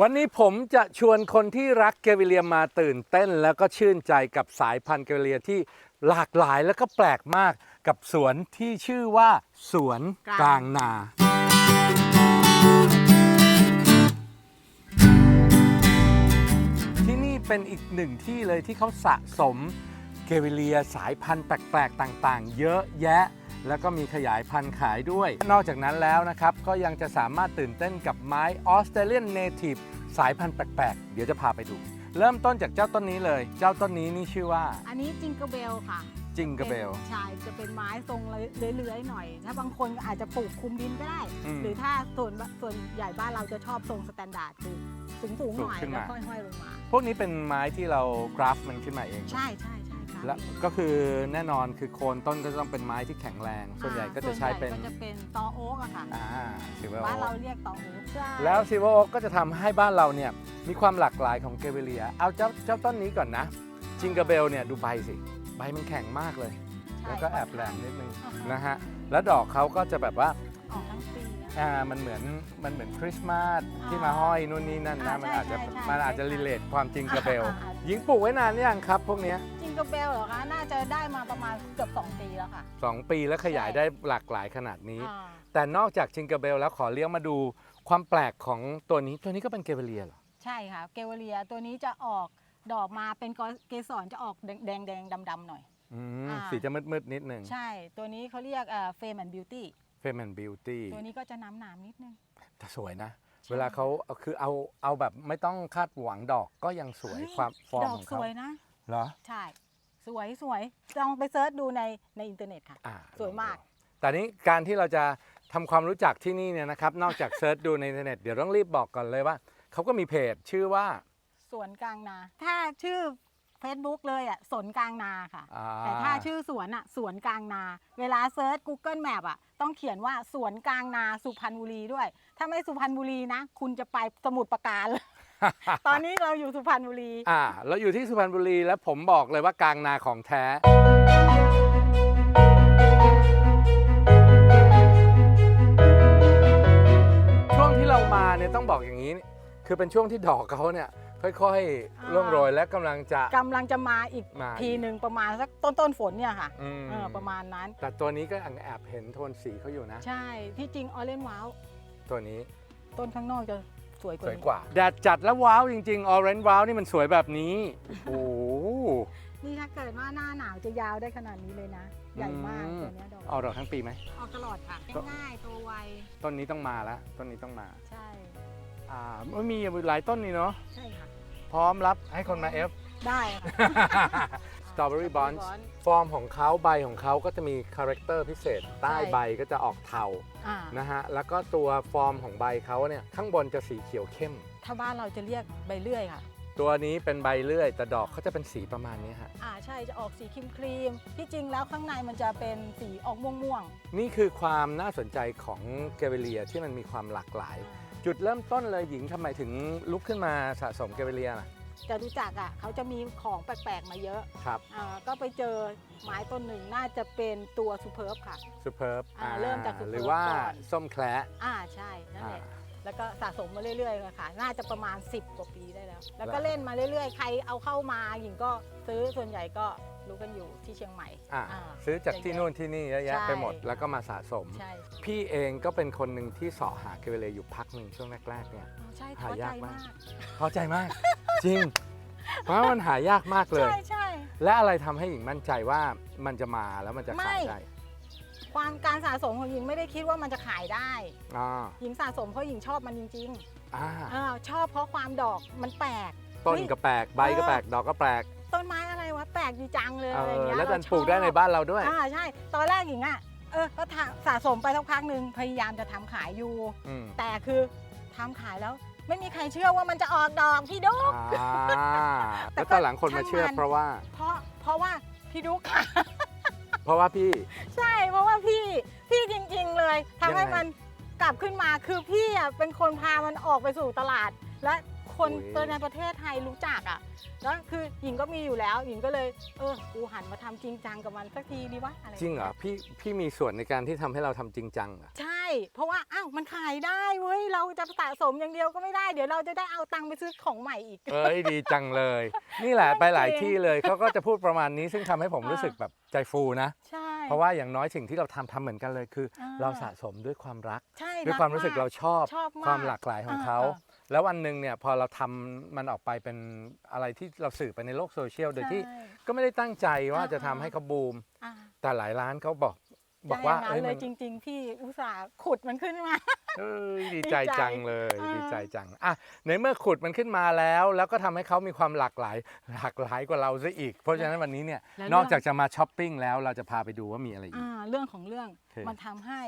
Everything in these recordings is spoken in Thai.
วันนี้ผมจะชวนคนที่รักเกวิเลียมาตื่นเต้น แล้วก็ชื่นใจกับสายพันธุ์เกวิเลียที่หลากหลายแล้วก็แปลกมากกับสวนที่ชื่อว่า สวนกลางนา ที่นี่เป็นอีกหนึ่งที่เลยที่เขาสะสมเกวิเลียสายพันธุ์แปลกๆต่างๆ เยอะแยะ แล้วก็มีขยายพันธุ์ขายด้วย นอกจากนั้นแล้วนะครับ ก็ยังจะสามารถตื่นเต้นกับไม้ออสเตรเลียนเนทีฟสายพันธุ์แปลกๆ เดี๋ยวจะพาไปดู เริ่มต้นจากเจ้าต้นนี้เลย เจ้าต้นนี้นี่ชื่อว่าอันนี้จิงเกอร์เบลค่ะจิงกระเบลป็นใช่ จะเป็นไม้ทรงเลื้อยๆหน่อย ถ้าบางคนอาจจะปลูกคุมดินก็ได้อืมหรือถ้าส่วนส่วนใหญ่บ้านเราจะชอบทรงสแตนดาร์ดคือสูงสูงๆหน่อยสูงขึ้นแล้วมาค่อยๆลงมา พวกนี้เป็นไม้ที่เรากราฟมันขึ้นมาเอง ใช่ใช่ใช่ค่ะ แล้วก็คือแน่นอนคือโคนต้นก็ต้องเป็นไม้ที่แข็งแรง ส่วนใหญ่ก็จะใช้เป็นส่วนใหญ่ก็จะเป็นตอโอ๊กอะค่ะอ่าซิเวอบ้านเราร์เรียกตอโอ๊กใช่แล้วซิเวอร์ก็จะทำให้บ้านเราเนี่ยมีความหลากหลายของเกเวเลีย เอาเจ้าเจ้าต้นนี้ก่อนนะจิงกระเบลเนี่ยดูใบสิใบมันแข็งมากเลย ใช่แล้วก็แอบแหลมนิดนึงอ่าฮนะฮะแล้วดอกเขาก็จะแบบว่าออกทั้งปีนะอ่ามันเหมือนมันเหมือนคริสต์มาสอ่าที่มาห้อยนู่นนี่นั่นนะอ่ามันใช่อาจจะใช่ใช่มันอาจจะใช่รีเลทความจิงกระเบลอ่าอ่า หญิงปลูกไว้นานหรือยังครับ พวกเนี้ยจิงเกอร์เบลเหรอคะ น่าจะได้มาประมาณเกือบ 2 ปีแล้วค่ะ สองปีแล้วขยายใช่ได้หลากหลายขนาดนี้ อ่า แต่นอกจากจิงกระเบลแล้วขอเลี้ยงมาดูความแปลกของตัวนี้ ตัวนี้ก็เป็นเกเวเลียเหรอ ใช่ค่ะ เกวเลียตัวนี้จะออกดอกมาเป็นเกสรจะออกแดงแดงๆดำๆหน่อย อืมอ่า สีจะมืดๆนิดนึงใช่ ตัวนี้เขาเรียกเฟรมแอนด์บิวตี้ เฟมแอนบิวตี้ตัวนี้ก็จะน้ำหนามนิดนึง แต่สวยนะ ใช่ เวลาเขาเอาคือเอาเอาแบบไม่ต้องคาดหวังดอกก็ยังสวยเฮ้ยความฟอร์มดอขกองสเขาวยนะ เหรอ ใช่ สวยสวยลองไปเซิร์ชดูในในอินเทอร์เน็ตค่ะ อ่าสวยมาก แต่นี้การที่เราจะทำความรู้จักที่นี่เนี่ยนะครับ นอกจากเซิร์ชดูในอินเทอร์เน็ตเดี๋ยวต้องรีบบอกก่อนเลยว่าเขาก็มีเพจชื่อว่าสวนกลางนา ถ้าชื่อ Facebook เลยอะสวนกลางนาค่ะ อ่าแต่ถ้าชื่อสวนอะสวนกลางนา เวลาเซิร์ช Google Map อะต้องเขียนว่าสวนกลางนาสุพรรณบุรีด้วย ถ้าไม่สุพรรณบุรีนะ คุณจะไปสมุทรปราการเลย ตอนนี้เราอยู่สุพรรณบุรี อ่าเราอยู่ที่สุพรรณบุรีแล้วผมบอกเลยว่ากลางนาของแท้ ช่วงที่เรามาเนี่ยต้องบอกอย่างนี้ คือเป็นช่วงที่ดอกเขาเนี่ยค่อยๆร่วงโรยและกำลังจะ กำลังจะมาอีกมาทีหนึ่งประมาณสักต้นต้นๆฝนเนี่ยค่ะอืมเออประมาณนั้น แต่ตัวนี้ก็แอบเห็นโทนสีเขาอยู่นะ ใช่ที่จริงออเรนว้าวตัวนี้ต้นข้างนอกจะ สวยกสว่าวยนี้กว่า แดดจัดแล้วว้าวจริงๆ ออเรนจ์ว้าวนี่มันสวยแบบนี้ โอ้โหนี่ถ้าเกิดว่าหน้าหนาวจะยาวได้ขนาดนี้เลยนะ ใหญ่มากอืมตัวเนี้ยดอกออกดอกทั้งปีไหม ออกตลอดค่ะง่ายๆตัวไวต้นนี้ต้องมาแล้วต้นนี้ต้องมา ใช่ อ่ามันมีหลายต้นนี่เนาะ ใช่ค่ะ พร้อมรับให้คนมาเอฟ ได้ค่ะ Strawberry Bunch Bunch ฟอร์มของเขาใบของเขาก็จะมีคาแรคเตอร์พิเศษ ใต้ใช่ใบก็จะออกเทาอ่านะฮะแล้วก็ตัวฟอร์มของใบเขาเนี่ยข้างบนจะสีเขียวเข้ม ถ้าบ้านเราจะเรียกใบเลื่อยค่ะ ตัวนี้เป็นใบเลื่อย แต่ดอกเขาจะเป็นสีประมาณนี้ฮะอ่าใช่จะออกสีครีมครีมๆที่จริงแล้วข้างในมันจะเป็นสีออกม่วงนี่คือความน่าสนใจของเกเวเลียที่มันมีความหลากหลาย ๆ จุดเริ่มต้นเลยหญิงทำไมถึงลุกขึ้นมาสะสมเกเวเลียล่ะ จะรู้จักอะเขาจะมีของแปลกๆมาเยอะครับอ่าก็ไปเจอไม้ต้นหนึ่งน่าจะเป็นตัวซูเพิร์บค่ะ ซูเพิร์บอ่าเริ่มจาก Superb หรือว่าก่อน ส้มแคระอ่าใช่นั่นอ่าแหละแล้วก็สะสมมาเรื่อยๆเลยค่ะ น่าจะประมาณ 10 กว่าปีได้แล้ว แล้วก็แล้วเล่นมาเรื่อยๆ ใครเอาเข้ามาหญิงก็ซื้อส่วนใหญ่ก็ รู้กันอยู่ที่เชียงใหม่อ่าอ่า ซื้อจากที่นู่นที่นี่เยอะแยะใช่ ไปหมดแล้วก็มาสะสม ใช่พี่เองก็เป็นคนหนึ่งที่เสาะหาเกเวเลียอยู่พักหนึ่งช่วงแรกๆเนี่ยอ๋อใช่หาท้อใจยากมามากกพอใจมาก จริง เพราะว่ามันหายากมากเลย ใช่ใช่ และอะไรทำให้หญิงมั่นใจว่ามันจะมาแล้วมันจะขายไม่ ได้ความการสะสมของหญิงไม่ได้คิดว่ามันจะขายได้ อ่าหญิงสะสมเพราะหญิงชอบมันจริงอ่าๆเออชอบเพราะความดอกมันแปลก ต้นเฮ้ยก็แปลกใบก็แปลกดอกก็แปลก ต้นไม้อะไรวะแปลกดีจังเลยเออะไรอย่างอเงี้ยแล้วดันเรชอบปลูกได้ในบ้านเราด้วย อ่าใช่ ตอนแรกหญิงอะเออก็ทะสะสมไปสักพักหนึ่งพยายามจะทำขายอยู่ อืมแต่คือทำขายแล้ว ไม่มีใครเชื่อว่ามันจะออกดอกพี่ดุ๊ก อ่าแต่แล้วตอนหลังคนมาเชื่อช่างมัน เพราะว่า เพราะเพราะว่าพี่ดุ๊กค่ะ เพราะว่าพี่ ใช่เพราะว่าพี่พี่จริงๆเลยทำให้ยังไง มันกลับขึ้นมาคือพี่อะเป็นคนพามันออกไปสู่ตลาด และ คนโอ้ยเออในประเทศไทยรู้จักอะแล้วคือหญิงก็มีอยู่แล้วหญิงก็เลยเออกูหันมาทำจริงจังกับมันสักทีดีวะอะไรจริงเหรอพี่พี่มีส่วนในการที่ทำให้เราทำจริงจังเหรอใช่ เพราะว่าอ้าวมันขายได้เว้ยเราจะสะสมอย่างเดียวก็ไม่ได้เดี๋ยวเราจะได้เอาตังค์ไปซื้อของใหม่อีก เอ้ยดีจังเลย นี่แหละไปหลายจริงที่เลยเขาก็จะพูดประมาณนี้ซึ่งทำให้ผมอ่ารู้รู้สึกแบบใจฟูนะใช่เพราะว่าอย่างน้อยสิ่งที่เราทำทำเหมือนกันเลยคืออ่าเราสะสมด้วยความรักใช่ด้วยความรู้สึกเราชอบชอบมากความหลากหลายของเขาอ่า แล้ววันหนึ่งเนี่ยพอเราทำมันออกไปเป็นอะไรที่เราสื่อไปในโลกโซเชียลโดยที่ใช่ก็ไม่ได้ตั้งใจว่าอ่า จะทำให้เขาบูม อ่าแต่หลายร้านเขาบอกบอกว่าใช่เอ้ยย่งนั้นเลมัยนจริง ๆ พี่อุตส่าห์ขุดมันขึ้นมา เอ้ยดีใจดีใจจังเลย อ่า ดีใจจังอะในเมื่อขุดมันขึ้นมาแล้ว แล้วก็ทำให้เขามีความหลากหลายหลากหลายกว่าเราซะอีก เพราะฉะนั้นวันนี้เนี่ยแล้วนอกจากจะมาช้อปปิ้งแล้วเราจะพาไปดูว่ามีอะไรอีก อ่าเรื่องของเรื่องโอเค มันทำให้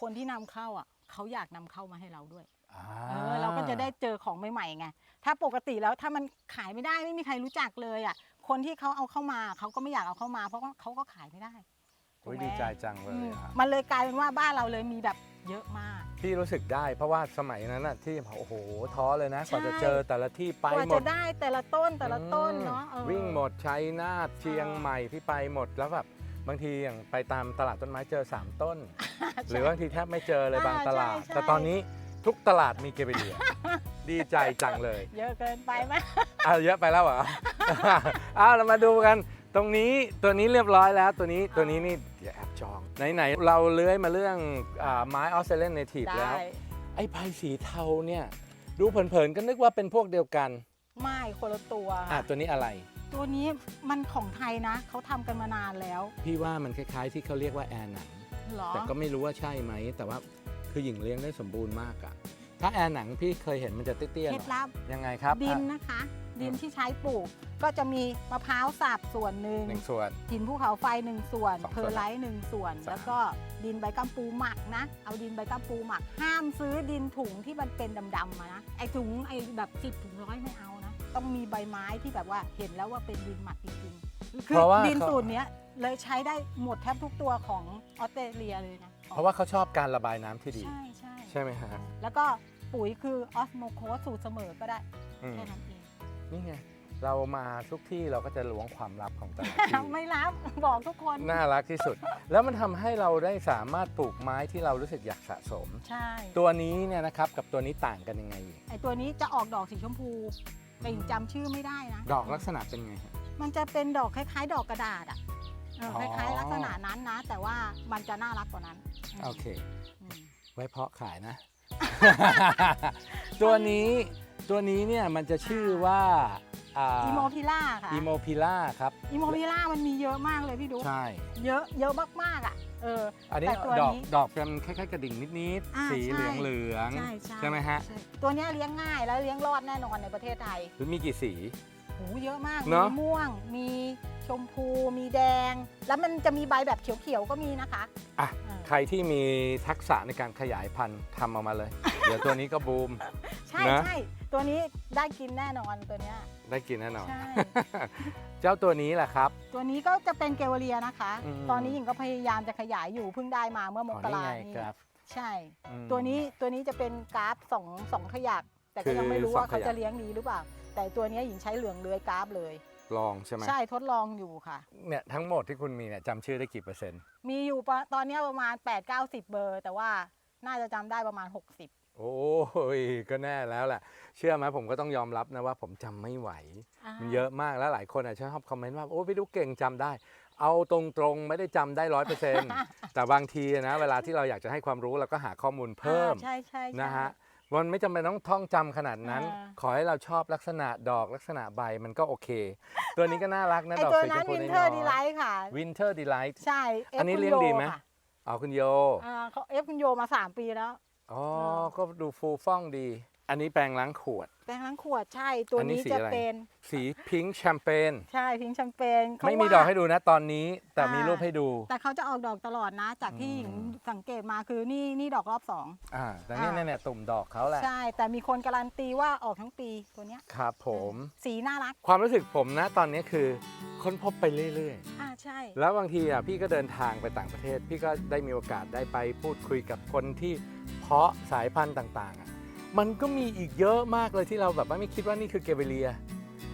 คนที่นำเข้าอะ เขาอยากนำเข้ามาให้เราด้วยอ่าเออเราก็จะได้เจอของใหม่ๆไงถ้าปกติแล้วถ้ามันขายไม่ได้ไม่มีใครรู้จักเลยอะคนที่เขาเอาเข้ามาเขาก็ไม่อยากเอาเข้ามา เพราะว่าเขาก็ขายไม่ได้โอ้ยถูกไหมดีใจจังเลอืยมอะมันเลยกลายเป็นว่าบ้านเราเลยมีแบบเยอะมาก พี่รู้สึกได้เพราะว่าสมัยนั้นน่ะที่โอ้โหท้อเลยนะใช่กว่าจะเจอแต่ละที่ไปกว่าหมจะดได้แต่ละต้นแต่ละต้นเนาะอืมเออ วิ่งหมดชัยนาทเชียงเออใหม่พี่ไปหมดแล้วแบบ บางทีอย่างไปตามตลาดต้นไม้เจอ 3 ต้นหใช่รือบางทีแทบไม่เจอเลยอ่าบางตลาดใช่ใช่แต่ตอนนี้ทุกตลาดมีเกเบเลีย ดีใจจังเลย เยอะเกินไปไหมอะเยอะไปแล้วเหรอเอาเรามาดูกัน ตรงนี้ตัวนี้เรียบร้อยแล้วตัวนี้ตัวนี้นี่เดี๋ยวแอบจองไหนๆเราเลื้อยมาเรื่องอาไม้ออสเตรเลียนเนทีฟแล้วได้ไอ้ใบสีเทาเนี่ย ดูเผินๆก็นึกว่าเป็นพวกเดียวกัน ไม่คนละตัวอะตัวนี้อะไร ตัวนี้มันของไทยนะเขาทำกันมานานแล้วพี่ว่ามันคล้ายๆ ที่เขาเรียกว่าแอร์หนัง เหรอแต่ก็ไม่รู้ว่าใช่ไหม แต่ว่าคือหญิงเลี้ยงได้สมบูรณ์มากอะถ้าแอร์หนังพี่เคยเห็นมันจะเตี้ยๆเคล็หดน่อยลับยังไงครับดินอะนะคะ ดินที่ใช้ปลูก ก็จะมีมะพร้าวสับส่วนหนึ่งหนึ่งส่วน หินภูเขาไฟหนึ่งส่วน สองส่วนเพอร์ไลท์หนึ่งส่วน สาม แล้วก็ดินใบกัมปูหมักนะ เอาดินใบกัมปูหมัก ห้ามซื้อดินถุงที่มันเป็นดำๆมานะไอถุงไอแบบสิบถุงร้อยไม่เอานะ ต้องมีใบไม้ที่แบบว่าเห็นแล้วว่าเป็นดินหมักจริงๆคือเพราะว่าดินเขา สูตรเนี้ยเลยใช้ได้หมดแทบทุกตัวของออสเตรเลียเลยนะเพราะว่าเขาชอบการระบายน้ำที่ดี ใช่ใช่ใช่ไหมฮะแล้วก็ปุ๋ยคือออสโมโคสสูตรเสมอก็ได้อืมแค่นั้นเองนี่ไงเรามาทุกที่เราก็จะล้วงความลับของแต่ละที่ ไม่รับบอกทุกคนน่ารักที่สุด แล้วมันทำให้เราได้สามารถปลูกไม้ที่เรารู้สึกอยากสะสม ใช่ ตัวนี้เนี่ยนะครับกับตัวนี้ต่างกันยังไงอีกไอตัวนี้จะออกดอกสีชมพู แต่หญิงจำชื่อไม่ได้นะ ดอกลักษณะเป็นไงฮะ มันจะเป็นดอกคล้าย ๆ ดอกกระดาษอะเอออ๋คอ ล้ายๆ ลักษณะนั้นนะ แต่ว่ามันจะน่ารักกว่านั้นมโอเค อืม ไว้เพาะขายนะ ตัวนี้ตัวนี้เนี่ยมันจะชื่อว่าอ่าอีโมพิล่าค่ะอีโมพิล่าครับอีโมพิล่ามันมีเยอะมากเลยพี่ดูใช่ เยอะเยอะมากๆอะ เอออันนี้แต่ตัวดอกนี้ ดอกเป็นคล้ายๆกระดิ่งนิดอ่าๆ สีใช่ เหลืองเหลืองใช่ใช่ใช่ไหมฮะใช่ตัวเนี้ยเลี้ยงง่ายแล้วเลี้ยงรอดแน่นอนในประเทศไทยหรือมีกี่สีโหเยอะมาก เนมีอะ ม่วง มีชมพู มีแดง แล้วมันจะมีใบแบบเขียวๆก็มีนะคะอะ เออใครที่มีทักษะในการขยายพันธุ์ทำออกมาเลย เดี๋ยวตัวนี้ก็บูม ใช่นะ ใช่ตัวนี้ได้กินแน่นอนตัวเนี้ย ได้กินแน่นอน ใช่ เจ้าตัวนี้แหละครับ ตัวนี้ก็จะเป็นเกวเลียนะคะ อืม ตอนนี้หญิงก็พยายามจะขยายอยู่เพิ่งได้มาเมื่อมอ๋อกนี่ราไงนี้ครับใช่ อืม ตัวนี้ตัวนี้จะเป็นกราฟสองสองขยัก แต่ก็ยังไม่รู้คือว่าสองขเขายักจะเลี้ยงดีหรือเปล่า แต่ตัวเนี้ยหญิงใช้เหลืองเลื้อยกราฟเลย ลองใช่ไหมใช่ทดลองอยู่ค่ะ เนี่ยทั้งหมดที่คุณมีเนี่ยจำชื่อได้กี่เปอร์เซ็นต์มีอยู่ปะตอนเนี้ยประมาณ 8 9 0 เบอร์ แต่ว่าน่าจะจำได้ประมาณ 60 โอ้ยก็แน่แล้วแหละ เชื่อไหมผมก็ต้องยอมรับนะว่าผมจำไม่ไหวมันเยอะมากแล้วหลายคนอาจจะชอบคอมเมนต์ว่า โอ้พี่ดูเก่งจำได้ เอาตรงๆไม่ได้จำได้ร้อยเปอร์เซ็นต์ แต่บางทีนะ เวลาที่เราอยากจะให้ความรู้เราก็หาข้อมูลเพิ่มอ่าใช่ใช่ใช่ นะฮะมันไม่จำเป็นต้องท่องจำขนาดนั้น อ่า ขอให้เราชอบลักษณะดอกลักษณะใบมันก็โอเค ตัวนี้ก็น่ารักนะไอดอกตัวสีชนั้มนพูวินน้เทอร์ดีไลอยท์ค่ะวินเทอร์ดีไลท์ใช่อันนี้ฟคุณเลี้ยงดีไหม ค่ะเอาคุณโย อ่าเขาเอฟคุณโยมา3ปีแล้ว อ๋ออ่าก็ดูฟูฟ่องดี อันนี้แปรงล้างขวด แปรงล้างขวดใช่ตัวอันนี้นี้สีจะอะไร เป็นสีพิงค์แชมเปญใช่พิงค์แชมเปญเขาไม่มีว่า ดอกให้ดูนะตอนนี้แต่มีอ่ารู รูปให้ดู แต่เขาจะออกดอกตลอดนะ จากที่อืมหญิงสังเกตมาคือนี่นี่ดอกรอบสอง อ่าแต่นี่อ่าเนี่ยตุ่มดอกเขาแหละใช่ แต่มีคนการันตีว่าออกทั้งปีตัวเนี้ยครับผม สีน่ารักความรู้สึกผมนะตอนนี้คือค้นพบไปเรื่อยอ่าใช่ๆแล้วบางทีอะพี่ก็เดินทางไปต่างประเทศ พี่ก็ได้มีโอกาสได้ไปพูดคุยกับคนที่เพาะสายพันธุ์ต่างๆอะ มันก็มีอีกเยอะมากเลยที่เราแบบว่าไม่คิดว่านี่คือเกเบเลีย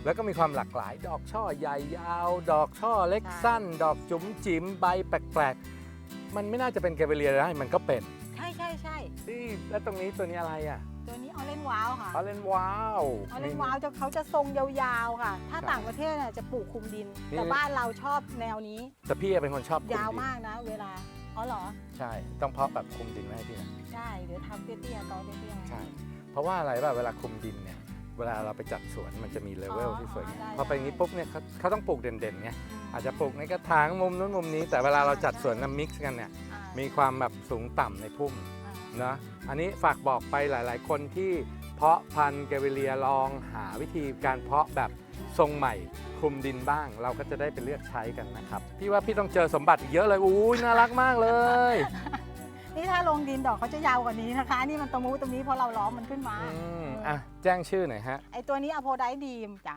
แล้วก็มีความหลากหลาย ดอกช่อใหญ่ยาว ดอกช่อเล็กใช่สั้น ดอกจุ๋มจิ๋มใบแปลกๆ มันไม่น่าจะเป็นเกเบเลียได้มันก็เป็นใช่ใช่ใช่นี่แล้วตรงนี้ตัวนี้อะไรอะตัวนี้ออเรนว้าวค่ะออเรนว้าวออเรนว้าวจะเขาจะทรงยาวๆค่ะ ถ้าใช่ต่างประเทศน่ะจะปลูกคลุมดินนี่แต่บ้านเราชอบแนวนี้ แต่พี่เป็นคนชอบคุยาวดินมากนะ เวลาอ๋อเหรอ ใช่ ต้องเพาะแบบคุมดินไว้ให้พี่นะใช่เดี๋ยวทำเตี้ยๆตอนเตี้ยๆใช่ เพราะว่าอะไรแบบเวลาคุมดินเนี่ยเวลาเราไปจัดสวนมันจะมีเลเวลอ๋อที่สวยงามได้พอไปอย่างนี้ปุ๊บเนี่ยเขาเขาต้องปลูกเด่นๆไงมอาจจะปลูกในกระถางมุมนู้นมุมนี้ แต่เวลาเราจัดสวนนะมิกซ์กันเนี่ยอ่ามีความแบบสูงต่ำในพุ่ม อ่านะอันนี้ฝากบอกไปหลาย ๆ คนที่เพาะพันธุ์เกเวเลียลองหาวิธีการเพาะแบบทรงใหม่คลุมดินบ้าง เราก็จะได้ไปเลือกใช้กันนะครับ พี่ว่าพี่ต้องเจอสมบัติอีกเยอะเลยอุ้ยน่ารักมากเลย นี่ถ้าลงดินดอกเขาจะยาวกว่านี้นะคะ นี่มันตะมูตรงนี้เพราะเราล้อมมันขึ้นมา อืมอะแจ้งชื่อหน่อยฮะไอตัวนี้อโพไดดีมจ้ะ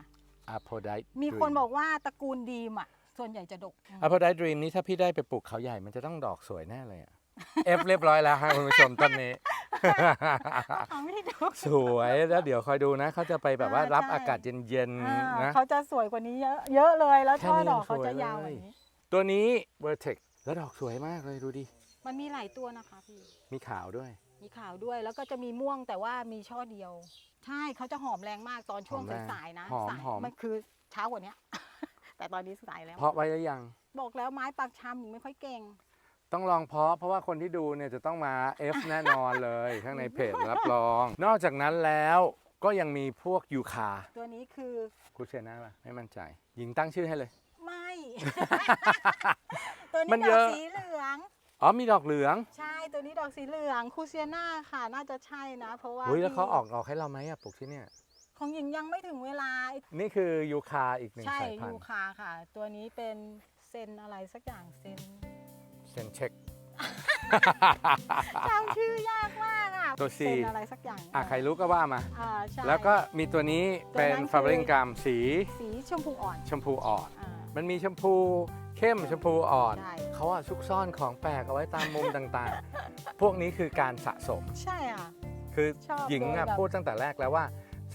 a p o d i t e มีคนบอกว่าตระกูลดีมอะ ส่วนใหญ่จะดก a p o d i t e Dream นี้ถ้าพี่ได้ไปปลูกเขาใหญ่มันจะต้องดอกสวยแน่เลยอะ เอฟเรียบร้อยแล้วฮะคุณผู้ชมต้นนี้เอาไม่ดกสวยแล้วเดี๋ยวคอยดูนะเขาจะไปแบบว่าอ่ารับใช่อากาศเย็นอ่าๆนะ เขาจะสวยกว่านี้เยอะเยอะเลย แล้วแค่ช่อนี้ดอกยังเขาสวยจะยาวกเลว่ายนี้ ตัวนี้ Vertex แล้วดอกสวยมากเลยดูดิ มันมีหลายตัวนะคะพี่ มีขาวด้วย มีขาวด้วยแล้วก็จะมีม่วงแต่ว่ามีช่อเดียว ใช่เขาจะหอมแรงมากตอนช่วงหอมแรงสายๆนะหอมสายหอม มันคือเช้ากว่านี้แต่ตอนนี้สายแล้ว เพาะไว้หรือยัง บอกแล้วไม้ปากชำหนูไม่ค่อยเก่ง ต้องลองเพาะเพราะว่าคนที่ดูเนี่ยจะต้องมา F แน่นอนเลย ข้างในเพจรับรอง นอกจากนั้นแล้วก็ยังมีพวกยูคาตัวนี้คือคูเชน่าป่ะไม่มั่นใจ หญิงตั้งชื่อให้เลย ไม่ ตัวมันี้นดเยอกอะ สีเหลือง อ๋อมีดอกเหลืองใช่ตัวนี้ดอกสีเหลืองคูเซียนาค่ะ น่าจะใช่นะ เพราะว่าเฮ้ยแล้วเขาที่ออกออกให้เราไหมอะปลูกที่เนี่ย ของหญิงยังไม่ถึงเวลา นี่คือยูคาอีกหนึ่งใช่สายพันยูธุ์คาค่ะ ตัวนี้เป็นเซนอะไรสักอย่างเซนเซนเช็ค จำชื่อยากมากอะตัว C เซนอะไรสักอย่างอะใครรู้ก็ว่ามา อ่าใช่ แล้วก็มีตัวนี้เป็นตัวนั้นคือ ฟาเบริงกรามสีสีชมพูอ่อนชมพูอ่อน อ่ามันมีชมพู เข้มชมพูอ่อน ใช่ เขาอะซุกซ่อนของแปลกเอาไว้ตามมุมต่างๆ พวกนี้คือการสะสม ใช่อะ คือชอบหญิงโดยอะแบบ พูดตั้งแต่แรกแล้วว่า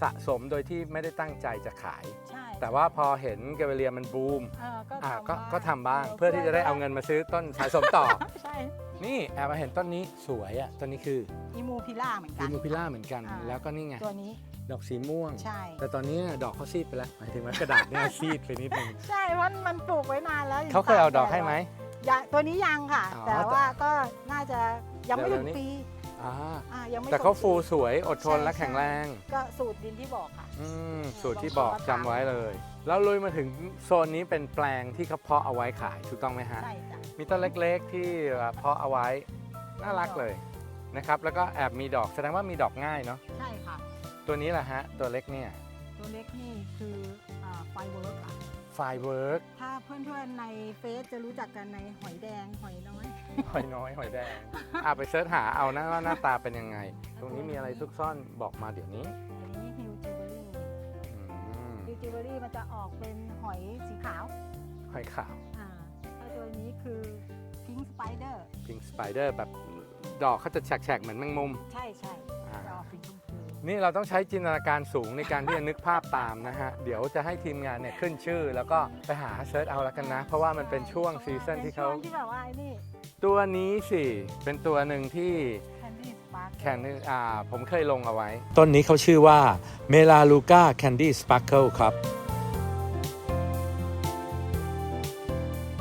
สะสมโดยที่ไม่ได้ตั้งใจจะขาย ใช่แต่ว่าพอเห็นเกเวเลียมันบูมเออก็อะทำก็บ้างก็ทำบ้างเพื่อที่จะได้เอาเงินมาซื้อต้นสะสมต่อ ใช่ นี่แอบมาเห็นต้นนี้สวยอะต้นนี้คืออีมูพิล่าเหมือนกัอิน มูพิล่าเหมือนกัน อ่า แล้วก็นี่ไง ตัวนี้ ดอกสีม่วง ใช่ แต่ตอนนี้ดอกเขาซีดไปแล้ว หมายถึงว่ากระดาษเนี่ย ซีดไปนิดนึงใช่เพราะมันปลูกไว้นานแล้วเขาเคยเอาดอกให้ไหม ยังตัวนี้ยังค่ะ อ๋อแต่ว่าก็น่าจะยังไม่ถึงเร็วๆนี้ ปีอ่าอ่ายังไม่แต่เขาครบฟูปีสวยอดทนใช่และแข็งแรง ก็สูตรดินที่บอกค่ะ อืมเออสูตรที่ลองบอกเข้ามาจำไว้เลย แล้วลุยมาถึงโซนนี้เป็นแปลงที่เขาเพาะเอาไว้ขายถูกต้องไหมฮะ ใช่จ้ะ มีต้นเล็กๆที่เพาะเอาไว้น่ารักเลยนะครับ แล้วก็แอบมีดอกแสดงว่ามีดอกง่ายเนาะใช่ค่ะ ตัวนี้แหละฮะ ตัวเล็กเนี่ย ตัวเล็กนี่คือไฟเวิร์กค่ะไฟเวิร์กถ้าเพื่อนๆในเฟซจะรู้จักกันในหอยแดงหอยน้อย หอยน้อยหอยแดงอะไปเสิร์ชหาเอานะว่าหน้าตาเป็นยังไง ตรงนี้มีอะไรซุกซ่อนบอกมาเดี๋ยวนี้อันนี้ฮิวจิเบอรี่อืมฮิวจิเบอรี่มันจะออกเป็นหอยสีขาว หอยขาวอ่าถ้าตัว นี้คือพิงสไปเดอร์พิงสไปเดอร์แบบดอกเขาจะแฉกๆเหมือนแมงมุม ใช่ใช่อ่าจะออกสีชมพูนี่เราต้องใช้จินตนาการสูงในการที่จะนึกภาพตามนะฮะ เดี๋ยวจะให้ทีมงานเนี่ยขึ้นชื่อ แล้วก็ไปหาเซิร์ชเอาแล้วกันนะ เพราะว่ามันเป็นช่วงซีซันที่เขาป็นช่วงที่แบบว่าไอ้นี่ตัวนี้สิเป็นตัวหนึ่งที่แคนดี้สปาร์แคนอ่าผมเคยลงเอาไว้ ต้นนี้เขาชื่อว่าเมลาลูกาแคนดี้สปาร์เคิลครับ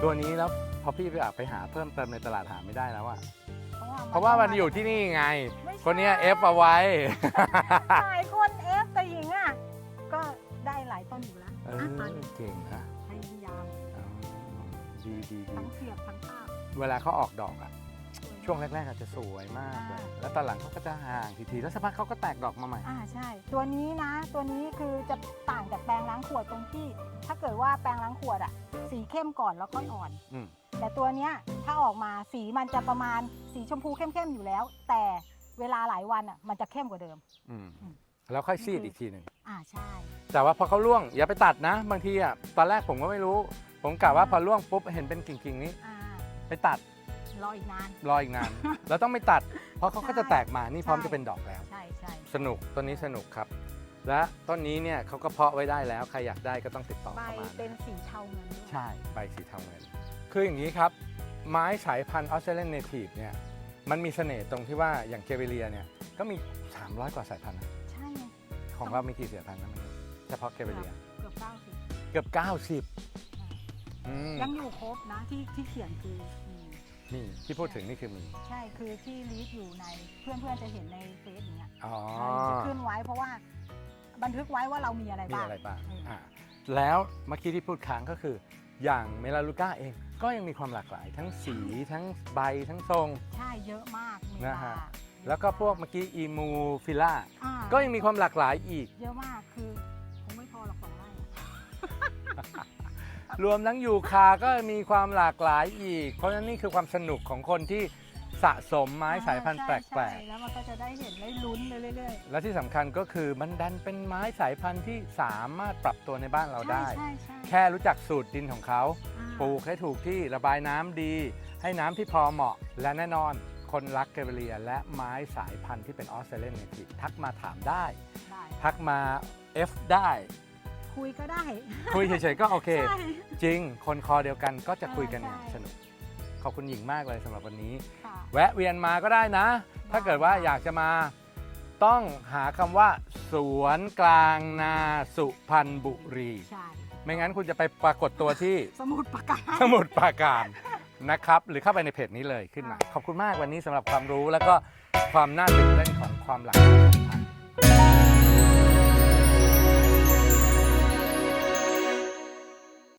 ตัวนี้แล้วพอพี่ไปอาไปหาเพิ่มเติมในตลาดหาไม่ได้แล้วอะเพราะว่ามันอยู่ที่นี่ไงคนเนี้เอฟเอาไว้ หลายคนเอฟแต่หญิงอะ ก็ได้หลายต้นอยู่แล้วเออะอตอนนี้เก่งนะพยายามอ๋อดีดีดีทั้งเสียบทั้งภาพเวลาเขาออกดอกอะ ช่วงแรกๆอาจจะสวยมากเลยอ่าแล้วตอนหลังเขาก็จะห่างทีๆแล้วสักพักเขาก็แตกดอกมาใหม่ อ่าใช่ ตัวนี้นะตัวนี้คือจะต่างจากแปรงล้างขวดตรงที่ ถ้าเกิดว่าแปรงล้างขวดอะสีเข้มก่อนแล้วค่อยอ่อน อืม แต่ตัวเนี้ยถ้าออกมาสีมันจะประมาณสีชมพูเข้มๆอยู่แล้ว แต่เวลาหลายวันอะมันจะเข้มกว่าเดิม อืม อืม แล้วค่อยซีดอีกทีหนึ่ง อ่าใช่ แต่ว่าพอเขาล่วงอย่าไปตัดนะ บางทีอะตอนแรกผมก็ไม่รู้ ผมกะว่าพอล่วงปุ๊บเห็นเป็นกิ่งๆนี้ อ่า ไปตัด รออีกนาน รออีกนานแล้วต้องไม่ตัด เพราะเขาก็จะแตกมา นี่พร้อมใช่จะเป็นดอกแล้ว ใช่ใช่สนุก ต้นนี้สนุกครับ และต้นนี้เนี่ยเขาก็เพาะไว้ได้แล้ว ใครอยากได้ก็ต้องติดต่อใบเข้ามา เป็นนะสีเทาเงินด้วยใช่ ใบสีเทาเงิน คืออย่างนี้ครับ ไม้สายพันธุ์ออสเตรเลียนเนทีฟเนี่ย มันมีเสน่ห์ตรงที่ว่าอย่างเกเวเลียเนี่ย ก็มี 300 กว่าสายพันธุ์นะใช่ไงของเรามีกี่สายพันธุ์นะมันเฉพาะเกเวเลีย เกือบเก้าสิบเกือบ 90อืมยังอยู่ครบนะที่ที่เขียนคือ มีนี่ที่พูดถึงนี่คือมีใช่คือที่ลีดอยู่ในเพื่อนเพื่อนๆจะเห็นในเฟซอย่างเงี้ยอ๋อจะขึ้นไว้เพราะว่าบันทึกไว้ว่าเรามีอะไรมีบ้าง อะไรบ้างเอออ่อะแล้วเมื่อกี้ที่พูดค้างก็คือ อย่างเมลาลูก้าเองก็ยังมีความหลากหลาย ทั้งสีทั้งใบทั้งทรง ใช่เยอะมากเมนะลาฮะแล้วก็พวกเมื่อกี้อีมูฟิล่าอ่าก็ยังมีความหลากหลายอีก เยอะมากคือคงไม่พอ รวมทั้งยูคาก็มีความหลากหลายอีก เพราะฉะนั้นนี่คือความสนุกของคนที่สะสมไม้สายพันธุ์แปลใช่กๆ แล้วมันก็จะได้เห็นได้ลุ้นไปเรื่อยๆและที่สำคัญก็คือมันดันเป็นไม้สายพันธุ์ที่สามารถปรับตัวในบ้านๆเราได้ใช่ใช่แค่รู้จักสูตรดินของเขา อ่าปลูกให้ถูกที่ระบายน้ำดี ให้น้ำที่พอเหมาะ และแน่นอน คนรักเกเวเลีย และไม้สายพันธุ์ที่เป็นออสเตรเลียนเนทีฟทักมาถามได้ ได้ ทักมา F ได้ คุยก็ได้ คุยเฉยๆก็โอเค ใช่ จริง คนคอเดียวกันก็จะคุยกันใช่อย่างสนุก ขอบคุณหญิงมากเลยสำหรับวันนี้ ค่ะ แวะเวียนมาก็ได้นะ ถ้าเกิดว่าอยากจะมาต้องหาคำว่า สวนกลางนาสุพรรณบุรี ใช่ ไม่งั้นคุณจะไปปรากฏตัวที่ สมุดประกาศสมุดปราการนะครับ หรือเข้าไปในเพจนี้เลยขึ้นมาค่ะขอบคุณมากวันนี้สำหรับความรู้แล้วก็ความน่าตื่นเต้นของความหลากหลายสายพันธุ์